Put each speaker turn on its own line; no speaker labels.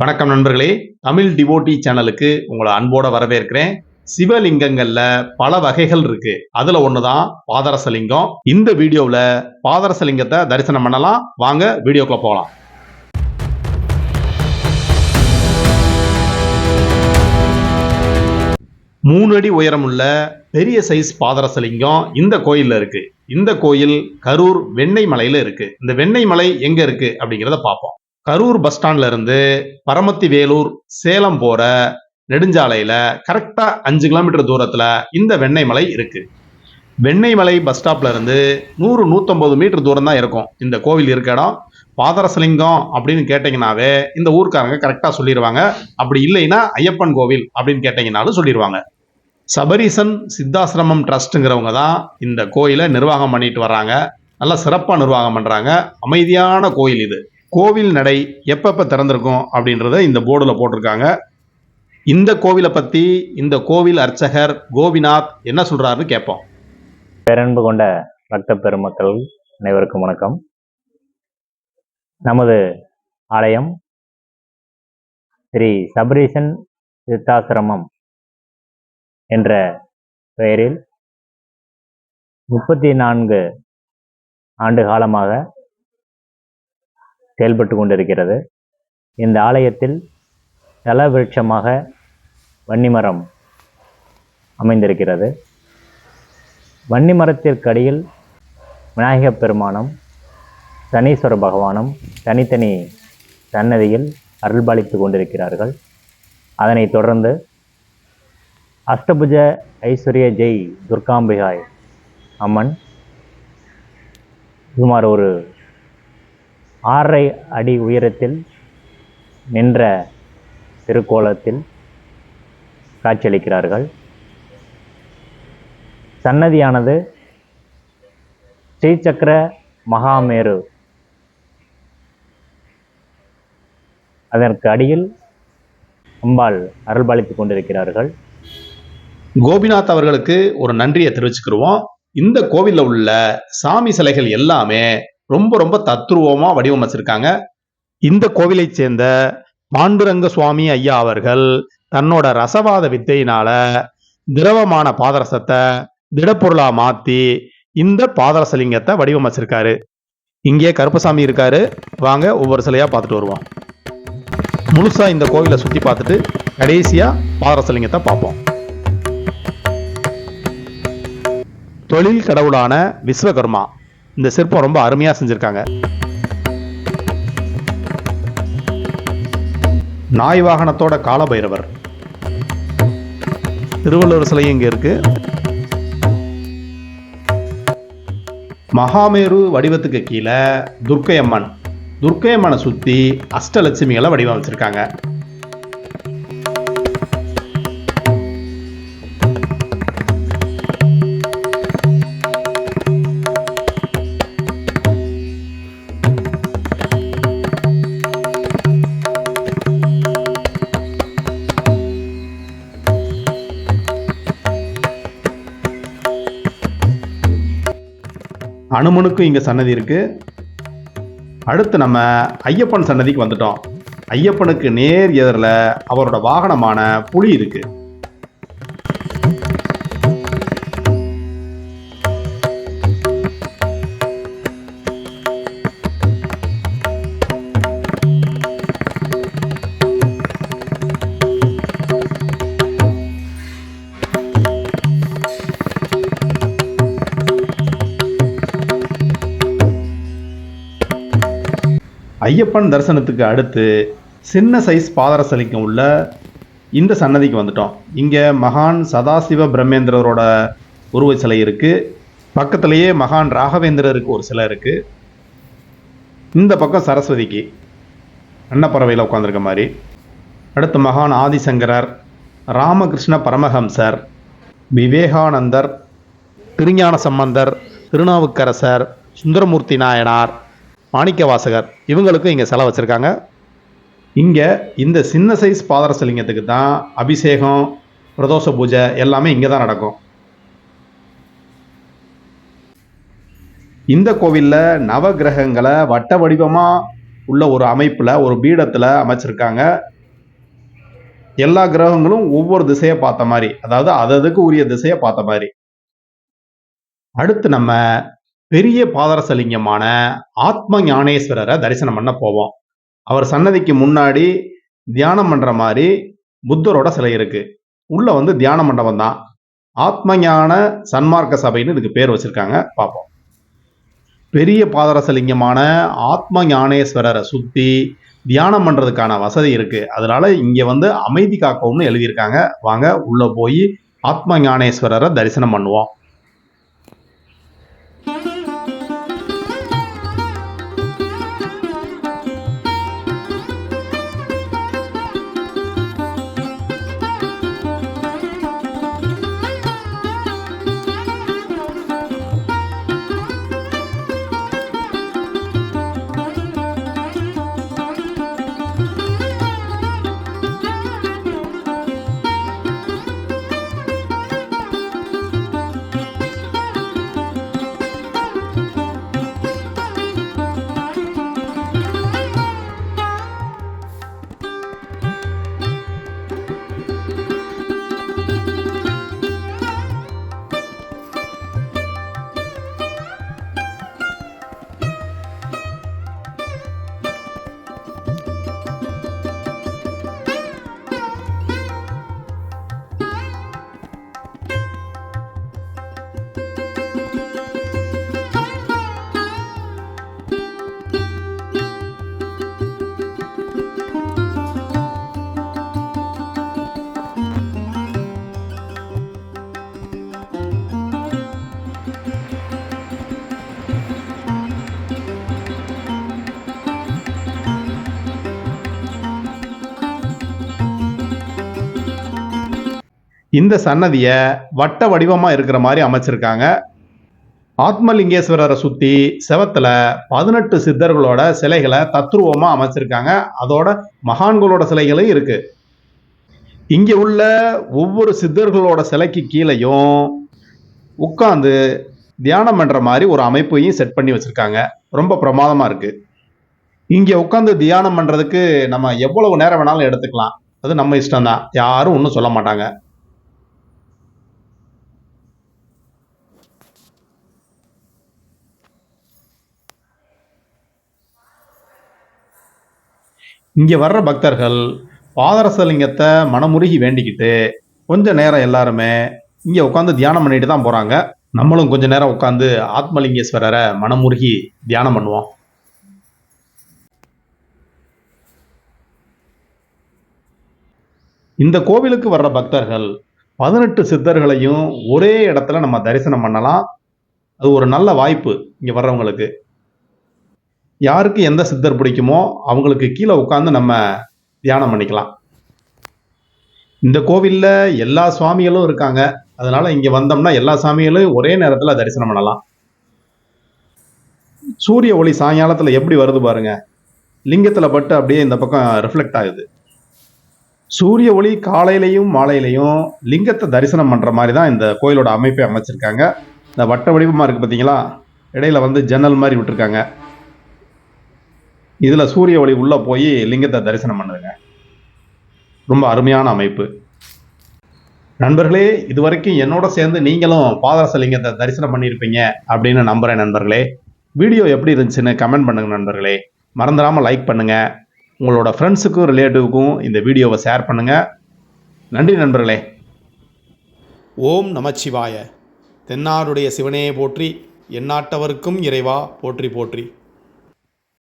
வணக்கம் நண்பர்களே. தமிழ் டிவோட்டி சேனலுக்கு உங்களை அன்போட வரவேற்கிறேன். சிவலிங்கங்கள்ல பல வகைகள் இருக்கு. அதுல ஒண்ணுதான் பாதரச லிங்கம் இந்த வீடியோவில் பாதரசலிங்கத்தை தரிசனம் பண்ணலாம். வாங்க வீடியோக்குள்ள போகலாம். மூணு அடி உயரமுள்ள பெரிய சைஸ் பாதரச லிங்கம் இந்த கோயிலில் இருக்கு. இந்த கோயில் கரூர் வெண்ணெய் மலையில இருக்கு. இந்த வெண்ணெய் மலை எங்க இருக்கு அப்படிங்கிறத பார்ப்போம். கரூர் பஸ் ஸ்டாண்ட்ல இருந்து பரமத்தி வேலூர் சேலம் போற நெடுஞ்சாலையில கரெக்டா அஞ்சு கிலோமீட்டர் தூரத்துல இந்த வெண்ணெய் மலை இருக்கு பஸ் ஸ்டாப்ல இருந்து நூறு நூற்றம்பது மீட்டர் தூரம் தான் இருக்கும். இந்த கோவில் இருக்க இடம். பாதரசலிங்கம் அப்படின்னு கேட்டிங்கனாவே இந்த ஊர்க்காரங்க கரெக்டாக சொல்லிடுவாங்க அப்படி இல்லைன்னா ஐயப்பன் கோவில் அப்படின்னு கேட்டிங்கனாலும் சொல்லிடுவாங்க சபரீசன் சித்தாசிரமம் ட்ரஸ்ட்டுங்கிறவங்க தான் இந்த கோயிலை நிர்வாகம் பண்ணிட்டு வர்றாங்க. நல்லா சிறப்பாக நிர்வாகம் பண்ணுறாங்க அமைதியான கோயில் இது. கோவில் நடை எப்பப்போ திறந்திருக்கும் அப்படின்றத இந்த போர்டில் போட்டிருக்காங்க. இந்த கோவிலை பற்றி இந்த கோவில் அர்ச்சகர் கோபிநாத் என்ன சொல்கிறாருன்னு கேட்போம்.
பேரன்பு கொண்ட பக்த பெருமக்கள் அனைவருக்கும் வணக்கம். நமது ஆலயம் ஸ்ரீ சபரீசன் சித்தாசிரமம் என்ற பெயரில் முப்பத்தி நான்கு ஆண்டு காலமாக செயல்பட்டு கொண்டிருக்கிறது. இந்த ஆலயத்தில் தல விருட்சமாக வன்னிமரம் அமைந்திருக்கிறது. வன்னிமரத்திற்கடியில் விநாயகப் பெருமானும் சனீஸ்வர பகவானும் தனித்தனி சன்னதியில் அருள்பாலித்து கொண்டிருக்கிறார்கள். அதனைத் தொடர்ந்து அஷ்டபுஜ ஐஸ்வர்ய ஜெய் துர்காம்பிகாய் அம்மன் சுமார் ஒரு ஆறரை அடி உயரத்தில் நின்ற திருக்கோலத்தில் காட்சியளிக்கிறார்கள். சன்னதியானது ஸ்ரீசக்கர மகாமேரு. அதற்கு அடியில் அம்பாள் அருள்பாலித்துக் கொண்டிருக்கிறார்கள்.
கோபிநாத் அவர்களுக்கு ஒரு நன்றியை தெரிவிச்சுக்கிருவோம். இந்த கோவிலில் உள்ள சாமி சிலைகள் எல்லாமே ரொம்ப ரொம்ப தத்ரூபமாக வடிவமைச்சிருக்காங்க. இந்த கோவிலைச் சேர்ந்த பாண்டுரங்க சுவாமி ஐயா அவர்கள் தன்னோட ரசவாத வித்தையினால திரவமான பாதரசத்தை திடப்பொருளா மாத்தி இந்த பாதரசலிங்கத்தை வடிவமைச்சிருக்காரு. இங்கே கருப்பசாமி இருக்காரு. வாங்க ஒவ்வொரு சிலையா பார்த்துட்டு வருவோம். முழுசா இந்த கோவிலை சுத்தி பார்த்துட்டு கடைசியா பாதரசலிங்கத்தை பார்ப்போம். தொழில் கடவுளான விஸ்வகர்மா. இந்த சிற்பம் ரொம்ப அருமையாக செஞ்சுருக்காங்க. நாய் வாகனத்தோட காலபைரவர். திருவள்ளுவர் சிலை இங்கே இருக்கு? மகாமேரு வடிவத்துக்கு கீழே துர்க்கையம்மன். துர்க்கையம்மனை சுற்றி அஷ்டலட்சுமிகளை வடிவமைச்சிருக்காங்க. அனுமனுக்கும் இங்கே சன்னதி இருக்குது அடுத்து நம்ம ஐயப்பன் சன்னதிக்கு வந்துட்டோம். ஐயப்பனுக்கு நேர் எதிரில் அவரோட வாகனமான புலி இருக்குது ஐயப்பன் தரிசனத்துக்கு அடுத்து சின்ன சைஸ் பாதரசலிங்கம் உள்ள இந்த சன்னதிக்கு வந்துட்டோம். இங்கே மகான் சதாசிவ பிரம்மேந்திரரோட உருவ சிலை இருக்குது பக்கத்திலேயே மகான் ராகவேந்திரருக்கு ஒரு சிலை இருக்குது இந்த பக்கம் சரஸ்வதிக்கு அன்னப்பறவையில் உட்காந்துருக்க மாதிரி. அடுத்து மகான் ஆதிசங்கரர் ராமகிருஷ்ண பரமஹம்சர் விவேகானந்தர் திருஞான சம்பந்தர் திருநாவுக்கரசர் சுந்தரமூர்த்தி நாயனார் மாணிக்கவாசகர். இவங்களுக்கும் இங்கே செலவு வச்சுருக்காங்க. இங்கே இந்த சின்ன சைஸ் பாதரசலிங்கத்துக்கு தான் அபிஷேகம் பிரதோஷ பூஜை எல்லாமே இங்கே தான் நடக்கும். இந்த கோவிலில் நவகிரகங்களை வட்ட வடிவமாக உள்ள ஒரு அமைப்பில் ஒரு பீடத்தில் அமைச்சிருக்காங்க. எல்லா கிரகங்களும் ஒவ்வொரு திசையை பார்த்த மாதிரி அதாவது அததுக்கு உரிய திசையை பார்த்த மாதிரி. அடுத்து நம்ம பெரிய பாதரசலிங்கமான ஆத்ம ஞானேஸ்வரரை தரிசனம் பண்ண போவோம். அவர் சன்னதிக்கு முன்னாடி தியானம் பண்ற மாதிரி புத்தரோட சிலை இருக்கு. உள்ள வந்து தியான மண்டபம் தான். ஆத்ம ஞான சன்மார்க்க சபைன்னு இதுக்கு பேர் வச்சிருக்காங்க. பார்ப்போம் பெரிய பாதரசலிங்கமான ஆத்ம ஞானேஸ்வரரை சுத்தி தியானம் பண்றதுக்கான வசதி இருக்கு. அதனால இங்க வந்து அமைதி காக்கவும்னு எழுதியிருக்காங்க. வாங்க உள்ள போய் ஆத்ம ஞானேஸ்வரரை தரிசனம் பண்ணுவோம். இந்த சன்னதியை வட்ட வடிவமாக இருக்கிற மாதிரி அமைச்சிருக்காங்க. ஆத்மலிங்கேஸ்வரரை சுற்றி செவத்தில் பதினெட்டு சித்தர்களோட சிலைகளை தத்ரூபமாக அமைச்சிருக்காங்க. அதோட மகான்களோட சிலைகளும் இருக்குது இங்கே உள்ள ஒவ்வொரு சித்தர்களோட சிலைக்கு கீழேயும் உட்காந்து தியானம் பண்ணுற மாதிரி ஒரு அமைப்பையும் செட் பண்ணி வச்சுருக்காங்க. ரொம்ப பிரமாதமாக இருக்குது இங்கே உட்காந்து தியானம் பண்ணுறதுக்கு நம்ம எவ்வளவு நேரம் வேணாலும் எடுத்துக்கலாம். அது நம்ம இஷ்டம் தான் யாரும் ஒன்றும் சொல்ல மாட்டாங்க. இங்கே வர்ற பக்தர்கள் பாதரசலிங்கத்தை மனமுருகி வேண்டிக்கிட்டு கொஞ்ச நேரம் எல்லாருமே இங்கே உட்காந்து தியானம் பண்ணிட்டு தான் போகிறாங்க நம்மளும் கொஞ்ச நேரம் உட்காந்து ஆத்மலிங்கேஸ்வரரை மனமுருகி தியானம் பண்ணுவோம். இந்த கோவிலுக்கு வர்ற பக்தர்கள் பதினெட்டு சித்தர்களையும் ஒரே இடத்துல நம்ம தரிசனம் பண்ணலாம். அது ஒரு நல்ல வாய்ப்பு இங்கே வர்றவங்களுக்கு. யாருக்கு எந்த சித்தர் பிடிக்குமோ அவங்களுக்கு கீழே உட்காந்து நம்ம தியானம் பண்ணிக்கலாம். இந்த கோவிலில் எல்லா சுவாமிகளும் இருக்காங்க. அதனால இங்கே வந்தோம்னா எல்லா சாமிகளும் ஒரே நேரத்தில் தரிசனம் பண்ணலாம். சூரிய ஒளி சாயங்காலத்தில் எப்படி வருது பாருங்க. லிங்கத்தில் பட்டு அப்படியே இந்த பக்கம் ரிஃப்ளெக்ட் ஆகுது. சூரிய ஒளி காலையிலையும் மாலையிலையும் லிங்கத்தை தரிசனம் பண்ணுற மாதிரி தான் இந்த கோயிலோட அமைப்பை அமைச்சிருக்காங்க. இந்த வட்ட வடிவமாக இருக்குது பார்த்தீங்களா இடையில வந்து ஜன்னல் மாதிரி விட்டுருக்காங்க. இதில் சூரிய ஒளி உள்ளே போய் லிங்கத்தை தரிசனம் பண்ணுதுங்க. ரொம்ப அருமையான அமைப்பு. நண்பர்களே இதுவரைக்கும் என்னோட சேர்ந்து நீங்களும் பாதரச லிங்கத்தை தரிசனம் பண்ணியிருப்பீங்க அப்படின்னு நம்புகிறேன் நண்பர்களே. வீடியோ எப்படி இருந்துச்சுன்னு கமெண்ட் பண்ணுங்கள் நண்பர்களே. மறந்துடாமல் லைக் பண்ணுங்கள் உங்களோட ஃப்ரெண்ட்ஸுக்கும் ரிலேட்டிவுக்கும் இந்த வீடியோவை ஷேர் பண்ணுங்கள் நன்றி நண்பர்களே. ஓம் நமச்சிவாய. தென்னாருடைய சிவனையை போற்றி எந்நாட்டவருக்கும் இறைவா போற்றி போற்றி.